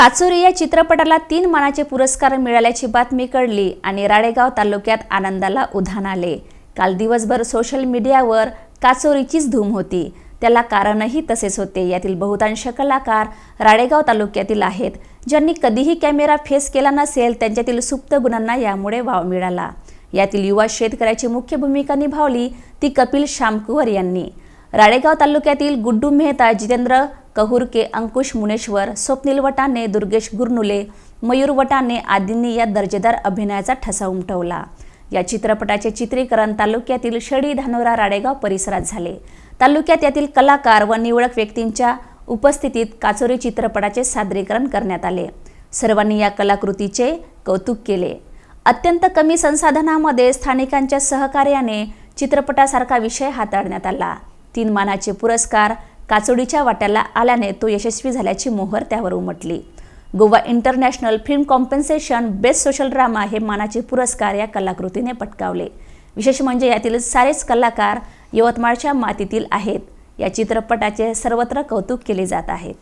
काचोरी या चित्रपटाला तीन मानाचे पुरस्कार मिळाल्याची बातमी कळली आणि राळेगाव तालुक्यात आनंदाला उधाण आले. काल दिवसभर सोशल मीडियावर काचोरीचीच धूम होती. त्याला कारणही तसेच होते. यातील बहुतांश कलाकार राळेगाव तालुक्यातील आहेत. ज्यांनी कधीही कॅमेरा फेस केला नसेल त्यांच्यातील सुप्त गुणांना यामुळे वाव मिळाला. यातील युवा शेतकऱ्याची मुख्य भूमिका निभावली ती कपिल शामकुवर यांनी. राळेगाव तालुक्यातील गुड्डू मेहता जितेंद्र कहुरके अंकुश मुनेश्वर स्वप्नील वटाने दुर्गेश गुरनुले मयूर वटाने आदींनी या दर्जेदार अभिनयाचा ठसा उमटवला. या चित्रपटाचे चित्रीकरण तालुक्यातील शडी धानोरा राडेगाव परिसरात झाले. तालुक्यात यातील कलाकार व निवडक व्यक्तींच्या उपस्थितीत काचोरी चित्रपटाचे सादरीकरण करण्यात आले. सर्वांनी या कलाकृतीचे कौतुक केले. अत्यंत कमी संसाधनामध्ये स्थानिकांच्या सहकार्याने चित्रपटासारखा विषय हाताळण्यात आला. तीन मानाचे पुरस्कार काचोडीच्या वाट्याला आल्याने तो यशस्वी झाल्याची मोहर त्यावर उमटली. Goa international film compensation best social drama हे मानाचे पुरस्कार या कलाकृतीने पटकावले. विशेष म्हणजे यातील सारेच कलाकार यवतमाळच्या मातीतील आहेत. या चित्रपटाचे सर्वत्र कौतुक केले जात आहेत